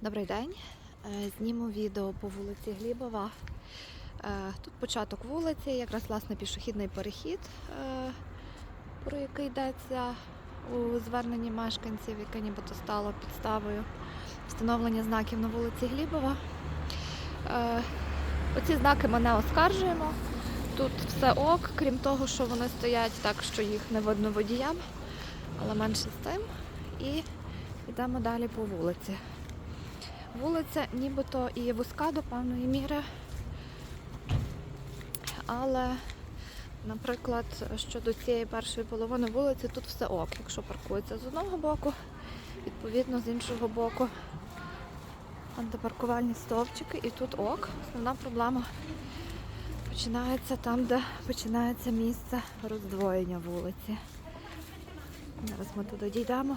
Добрий день. Е, Зніму відео по вулиці Глібова. Е, Тут початок вулиці, якраз власне пішохідний перехід, е, про який йдеться у зверненні мешканців, яке нібито стало підставою встановлення знаків на вулиці Глібова. Оці знаки ми не оскаржуємо. Тут все ок, крім того, що вони стоять так, що їх не видно водіям, але менше з тим. І йдемо далі по вулиці. Вулиця нібито і вузька до певної міри. Але, наприклад, щодо цієї першої половини вулиці, тут все ок. Якщо паркується з одного боку, відповідно з іншого боку антипаркувальні стовпчики і тут ок. Основна проблема починається там, де починається місце роздвоєння вулиці. Зараз ми туди дійдемо.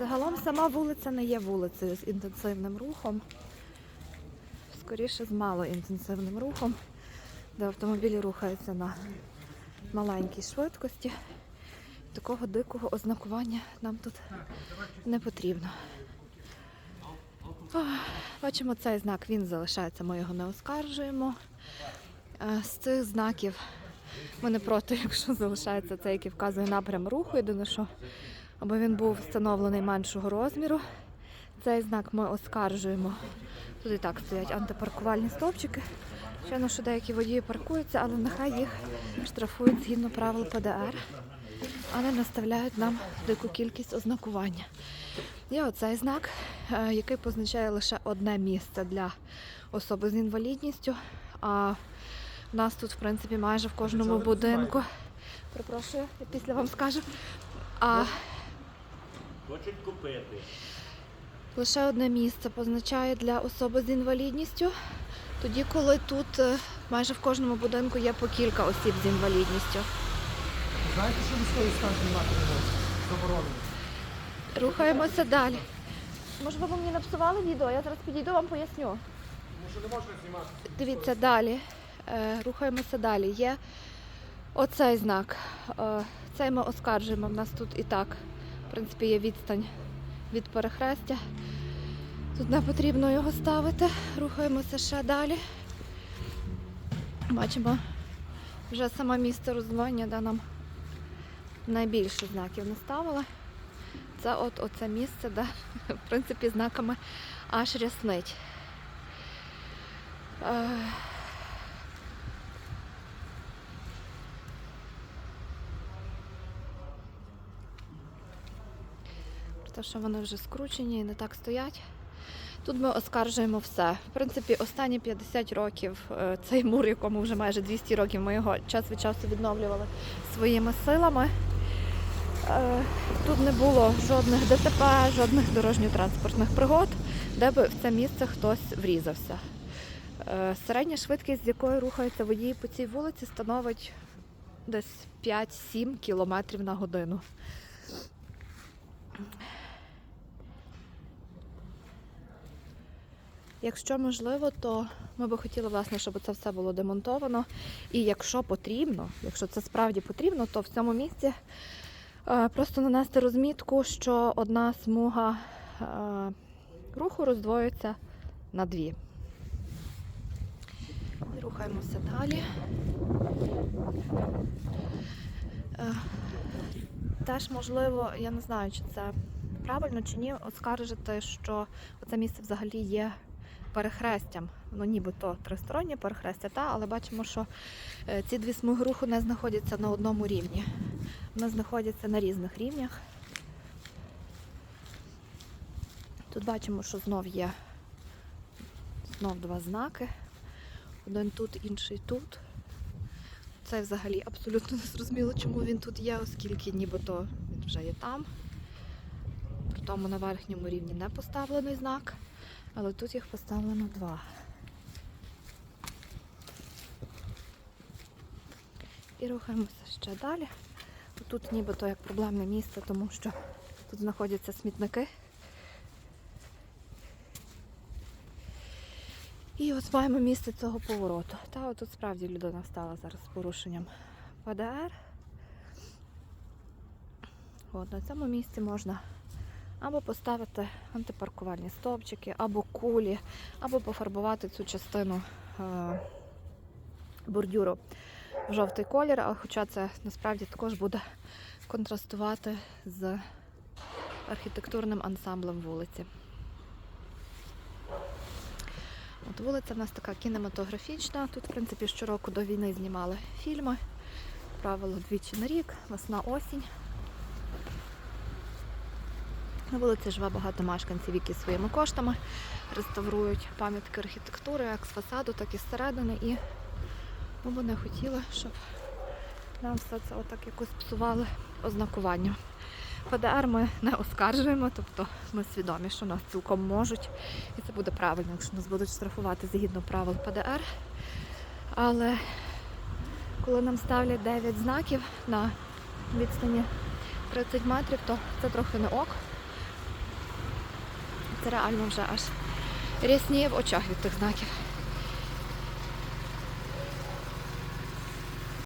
Загалом сама вулиця не є вулицею з інтенсивним рухом. Скоріше з малоінтенсивним рухом, де автомобілі рухаються на маленькій швидкості. Такого дикого ознакування нам тут не потрібно. Бачимо цей знак, він залишається, ми його не оскаржуємо. Е, З цих знаків ми не проти, якщо залишається цей, який вказує напрям руху. Єдине, що аби він був встановлений меншого розміру. Цей знак ми оскаржуємо. Тут і так стоять антипаркувальні стовпчики. Звичайно, що деякі водії паркуються, але нехай їх штрафують згідно правил ПДР, а не наставляють нам дику кількість ознакування. Є оцей знак, е, який позначає лише одне місце для особи з інвалідністю. А в нас тут, в принципі, майже в кожному будинку. Перепрошую, я після вам скажу. А Хочуть купити. лише одне місце позначає для особи з інвалідністю. Тоді, коли тут е, майже в кожному будинку є по кілька осіб з інвалідністю. Знаєте, що військовий стан знімати не? Заборонено. Рухаємося далі. Може, ви мені напсували відео? Я зараз підійду вам поясню. Що не можна знімати. Дивіться далі. Е, рухаємося далі. Є оцей знак. Е, цей ми оскаржуємо. У нас тут і так, в принципі, є відстань від перехрестя. Тут не потрібно його ставити. Рухаємося ще далі. Бачимо вже саме місце розвоєння, де нам найбільше знаків не ставили. Це от оце місце, де, в принципі, знаками аж ряснить. Те, що вони вже скручені і не так стоять. Тут ми оскаржуємо все. В принципі, останні 50 років е, цей мур, якому вже майже 200 років, ми його час від часу відновлювали своїми силами. Е, Тут не було жодних ДТП, жодних дорожньо-транспортних пригод, де би в це місце хтось врізався. Е, Середня швидкість, з якою рухаються водії по цій вулиці, становить десь 5-7 км на годину. Якщо можливо, то ми би хотіли, власне, щоб це все було демонтовано. І якщо потрібно, якщо це справді потрібно, то в цьому місці е, просто нанести розмітку, що одна смуга е, руху роздвоюється на дві. І рухаємося далі. Е, Теж можливо, я не знаю, чи це правильно чи ні, оскаржити, що це місце взагалі є перехрестям. Ну, нібито тристороннє перехрестя, та, але бачимо, що е, ці дві смуги не знаходяться на одному рівні. Вони знаходяться на різних рівнях. Тут бачимо, що знов є знов два знаки. Один тут, інший тут. Це взагалі абсолютно не зрозуміло, чому він тут є, оскільки нібито він вже є там. При тому на верхньому рівні не поставлений знак, але тут їх поставлено два. І рухаємося ще далі. Тут нібито як проблемне місце, тому що тут знаходяться смітники. І от маємо місце цього повороту. Та отут справді людина встала зараз з порушенням ПДР. От, на цьому місці можна або поставити антипаркувальні стовпчики, або кулі, або пофарбувати цю частину е, бордюру в жовтий колір, хоча це насправді також буде контрастувати з архітектурним ансамблем вулиці. От вулиця в нас така кінематографічна. Тут, в принципі, щороку до війни знімали фільми. Правило двічі на рік, весна осінь. На вулиці живе багато мешканців, які своїми коштами реставрують пам'ятки архітектури, як з фасаду, так і зсередини. І ми б не хотіли, щоб нам все це отак якось псували ознакування. ПДР ми не оскаржуємо, тобто ми свідомі, що нас цілком можуть, і це буде правильно, якщо нас будуть штрафувати згідно правил ПДР. Але коли нам ставлять 9 знаків на відстані 30 метрів, то це трохи не ок. Це реально вже аж рясніє в очах від тих знаків.